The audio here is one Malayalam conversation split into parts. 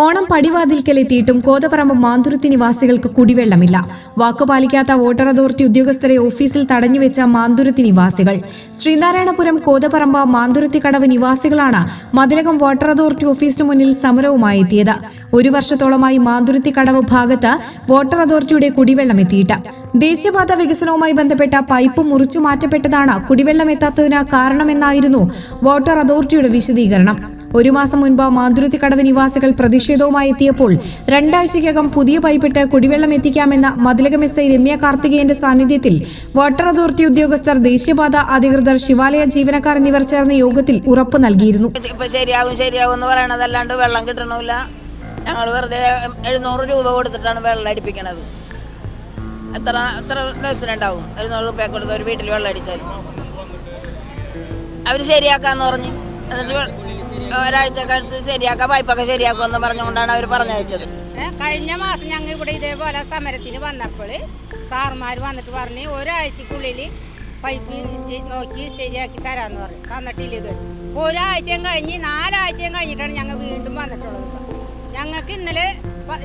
ഓണം പടിവാതിൽക്കലെത്തിയിട്ടും കോതപറമ്പ് മാന്തുരുത്തി നിവാസികൾക്ക് കുടിവെള്ളമില്ല. വാക്കുപാലിക്കാത്ത വോട്ടർ അതോറിറ്റി ഉദ്യോഗസ്ഥരെ ഓഫീസിൽ തടഞ്ഞുവെച്ച മാന്തുരുത്തി നിവാസികൾ. ശ്രീനാരായണപുരം കോതപറമ്പ മാന്തുരുത്തി കടവ് നിവാസികളാണ് മതിലകം വോട്ടർ അതോറിറ്റി ഓഫീസിന് മുന്നിൽ സമരവുമായി എത്തിയത്. ഒരു വർഷത്തോളമായി മാന്തുരുത്തി കടവ് ഭാഗത്ത് വോട്ടർ അതോറിറ്റിയുടെ കുടിവെള്ളം എത്തിയിട്ട്. ദേശീയപാത വികസനവുമായി ബന്ധപ്പെട്ട പൈപ്പ് മുറിച്ചു മാറ്റപ്പെട്ടതാണ് കുടിവെള്ളം എത്താത്തതിന് കാരണമെന്നായിരുന്നു വോട്ടർ അതോറിറ്റിയുടെ വിശദീകരണം. ഒരു മാസം മുൻപ് മാന്തുരുത്തിക്കടവ് നിവാസികൾ പ്രതിഷേധവുമായി എത്തിയപ്പോൾ രണ്ടാഴ്ചയ്ക്കകം പുതിയ പൈപ്പിട്ട് കുടിവെള്ളം എത്തിക്കാമെന്ന മതിലകം എസ് ഐ രമ്യ കാർത്തികേയന്റെ സാന്നിധ്യത്തിൽ വാട്ടർ അതോറിറ്റി ഉദ്യോഗസ്ഥർ ദേശീയപാത അധികൃതർ ശിവാലയ ജീവനക്കാർ എന്നിവർ ചേർന്ന യോഗത്തിൽ ഉറപ്പ് നൽകിയിരുന്നു. ശരിയാകും ശരിയാവും എന്ന് പറയണതല്ലാണ്ട് വെള്ളം കിട്ടണമില്ല ഞങ്ങൾ വെറുതെ എഴുന്നൂറ് രൂപ കൊടുത്തിട്ടാണ് വെള്ളം അടിപ്പിക്കണത്. എത്ര എത്ര ദിവസത്തിനുണ്ടാവും എഴുന്നൂറ് രൂപ കൊടുത്ത് ഒരു വീട്ടിൽ വെള്ളം അടിച്ചാൽ അവർ ശരിയാക്കാന്ന് പറഞ്ഞ്. എന്നിട്ട് ഒരാഴ്ചക്കടുത്ത് ശരിയാക്കാം പൈപ്പൊക്കെ ശരിയാക്കുമെന്ന് പറഞ്ഞുകൊണ്ടാണ് അവർ പറഞ്ഞയച്ചത്. കഴിഞ്ഞ മാസം ഞങ്ങൾ ഇവിടെ ഇതേപോലെ സമരത്തിന് വന്നപ്പോൾ സാർമാർ വന്നിട്ട് പറഞ്ഞ് ഒരാഴ്ചക്കുള്ളിൽ പൈപ്പ് നോക്കി ശരിയാക്കി തരാമെന്ന് പറഞ്ഞു. തന്നിട്ടില്ല ഇത്. ഒരാഴ്ചയും കഴിഞ്ഞ് നാലാഴ്ചയും കഴിഞ്ഞിട്ടാണ് ഞങ്ങൾ വീണ്ടും വന്നിട്ടുള്ളത്. ഞങ്ങൾക്ക് ഇന്നലെ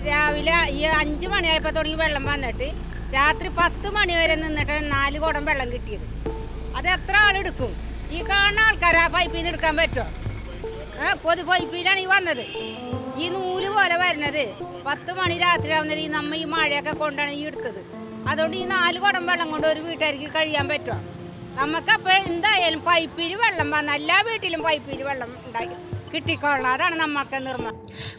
രാവിലെ ഈ അഞ്ച് മണിയായപ്പോൾ തുടങ്ങി വെള്ളം വന്നിട്ട് രാത്രി പത്ത് മണി വരെ നിന്നിട്ടാണ് നാല് കുടം വെള്ളം കിട്ടിയത്. അത് എത്ര ആളെടുക്കും? ഈ കാണുന്ന ആൾക്കാർ ആ പൈപ്പിൽ നിന്ന് എടുക്കാൻ പറ്റുമോ പൊതു പൈപ്പിലാണ് ഈ വന്നത്. ഈ നൂൽ പോലെ വരുന്നത് പത്ത് മണി രാത്രി ആവുന്നത് ഈ നമ്മ ഈ മഴയൊക്കെ കൊണ്ടാണ് ഈ എടുത്തത്. അതുകൊണ്ട് ഈ നാല് കുടം വെള്ളം കൊണ്ട് ഒരു വീട്ടുകാർക്ക് കഴിയാൻ പറ്റുമോ നമുക്കപ്പോൾ എന്തായാലും പൈപ്പിൽ വെള്ളം വന്ന എല്ലാ വീട്ടിലും പൈപ്പിൽ വെള്ളം കിട്ടിക്കൊള്ളണം അതാണ്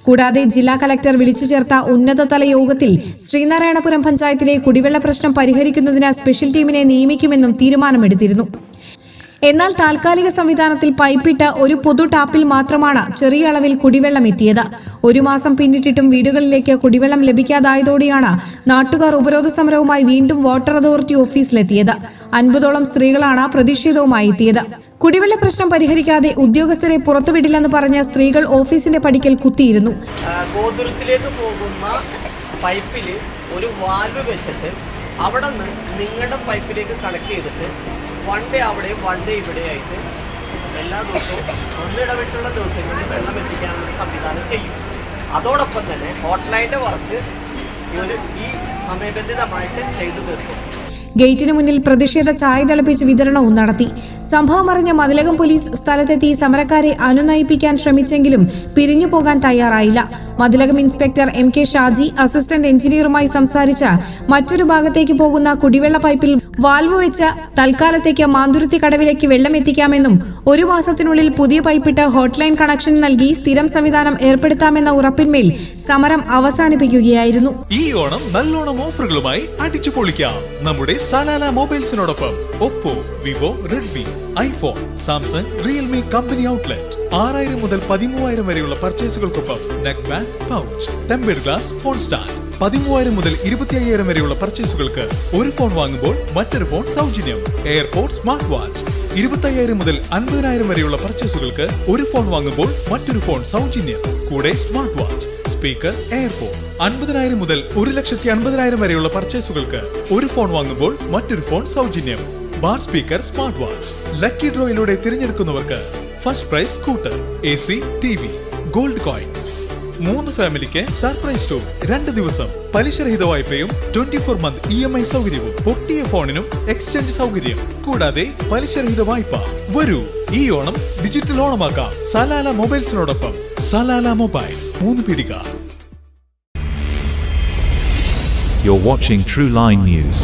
കൂടാതെ ജില്ലാ കലക്ടർ വിളിച്ചു ചേർത്ത ഉന്നതതല യോഗത്തിൽ ശ്രീനാരായണപുരം പഞ്ചായത്തിലെ കുടിവെള്ള പ്രശ്നം പരിഹരിക്കുന്നതിന് സ്പെഷ്യൽ ടീമിനെ നിയമിക്കുമെന്നും തീരുമാനമെടുത്തിരുന്നു. എന്നാൽ താൽക്കാലിക സംവിധാനത്തിൽ പൈപ്പിട്ട ഒരു പൊതു ടാപ്പിൽ മാത്രമാണ് ചെറിയ അളവിൽ കുടിവെള്ളം എത്തിയത്. ഒരു മാസം പിന്നിട്ടിട്ടും വീടുകളിലേക്ക് കുടിവെള്ളം ലഭിക്കാതായതോടെയാണ് നാട്ടുകാർ ഉപരോധ സമരവുമായി വീണ്ടും വാട്ടർ അതോറിറ്റി ഓഫീസിലെത്തിയത്. അൻപതോളം സ്ത്രീകളാണ് പ്രതിഷേധവുമായി എത്തിയത്. കുടിവെള്ള പ്രശ്നം പരിഹരിക്കാതെ ഉദ്യോഗസ്ഥരെ പുറത്തുവിടില്ലെന്ന് പറഞ്ഞ സ്ത്രീകൾ ഓഫീസിന്റെ പടിക്കൽ കുത്തിയിരുന്നു. ഗോപുരത്തിലേക്ക് പോകുന്ന പൈപ്പിൽ ഒരു വാൽവ് വെച്ചിട്ട് അവിടെ നിന്ന് നിങ്ങളുടെ പൈപ്പിലേക്ക് കണക്ട് ചെയ്തിട്ട് വൺ ഡേ അവിടെയും വൺ ഡേ ഇവിടെയായിട്ട് എല്ലാ ദിവസവും ഒന്നിടവിട്ടുള്ള ദിവസങ്ങളിൽ വെള്ളം എത്തിക്കാനുള്ള സംവിധാനം ചെയ്യും. അതോടൊപ്പം തന്നെ ഹോട്ട്ലൈന്റെ വർക്ക് ഇവർ ഈ സമയബന്ധിതമായിട്ട് ചെയ്തു തീർക്കും. ഗേറ്റിന് മുന്നിൽ പ്രതിഷേധ ചായ തിളപ്പിച്ച് വിതരണവും നടത്തി. സംഭവം അറിഞ്ഞ മതിലകം പോലീസ് സ്ഥലത്തെത്തി സമരക്കാരെ അനുനയിപ്പിക്കാൻ ശ്രമിച്ചെങ്കിലും പിരിഞ്ഞു പോകാൻ തയ്യാറായില്ല. Mathilakam inspector M K Shaji assistant എഞ്ചിനീയറുമായി സംസാരിച്ച മറ്റൊരു ഭാഗത്തേക്ക് പോകുന്ന കുടിവെള്ള പൈപ്പിൽ വാൽവ് വെച്ച് തൽക്കാലത്തേക്ക് മാന്തുരുത്തി കടവിലേക്ക് വെള്ളം എത്തിക്കാമെന്നും ഒരു മാസത്തിനുള്ളിൽ പുതിയ പൈപ്പിട്ട് ഹോട്ട്ലൈൻ കണക്ഷൻ നൽകി സ്ഥിരം സംവിധാനം ഏർപ്പെടുത്താമെന്ന ഉറപ്പിന്മേൽ സമരം അവസാനിപ്പിക്കുകയായിരുന്നു. ഈ ഓണം നല്ലോണം ഓഫറുകളുമായി അടിച്ചു പൊളിക്കാം. നമ്മുടെ Salalah മൊബൈൽസിനോടൊപ്പം Oppo Vivo Redmi iPhone Samsung Realme company outlet. ആറായിരം മുതൽ പതിമൂവായിരം വരെയുള്ള പർച്ചേസുകൾക്കൊപ്പം neck band pouch tempered glass phone stand പതിമൂവായിരം മുതൽ ഇരുപത്തി അയ്യായിരം വരെയുള്ള പർച്ചേസുകൾക്ക് ഒരു ഫോൺ വാങ്ങുമ്പോൾ മറ്റൊരു ഫോൺ സൗജന്യം. Airport smart watch. ഇരുപത്തി അയ്യായിരം മുതൽ അൻപതിനായിരം വരെയുള്ള പർച്ചേസുകൾക്ക് ഒരു ഫോൺ വാങ്ങുമ്പോൾ മറ്റൊരു ഫോൺ സൗജന്യം. കൂടെ സ്മാർട്ട് വാച്ച്. സ്പീക്കർ എയർപോർട്ട് അൻപതിനായിരം മുതൽ ഒരു ലക്ഷത്തി അൻപതിനായിരം വരെയുള്ള പർച്ചേസുകൾക്ക് ഒരു ഫോൺ വാങ്ങുമ്പോൾ മറ്റൊരു ഫോൺ സൗജന്യം. Bar speaker smart watch lucky ഡ്രോയിലൂടെ തിരഞ്ഞെടുക്കുന്നവർക്ക് first prize scooter A C T V gold coins മൂന്ന് ഫാമിലിക്ക് സർപ്രൈസ് ടൂർ. രണ്ട് ദിവസം പലിശരഹിത വായ്പയും twenty four month E M I സൗകര്യവും. പൊട്ടിയ ഫോണിനും എക്സ്ചേഞ്ച് സൗകര്യം. കൂടാതെ പലിശരഹിത വായ്പ. വരൂ ഈ ഓണം ഡിജിറ്റൽ ഓണമാക്കാം. സലാല മൊബൈൽസിനോടൊപ്പം സലാല മൊബൈൽസ്. മൂന്ന് പിടിക. You're watching True Line News.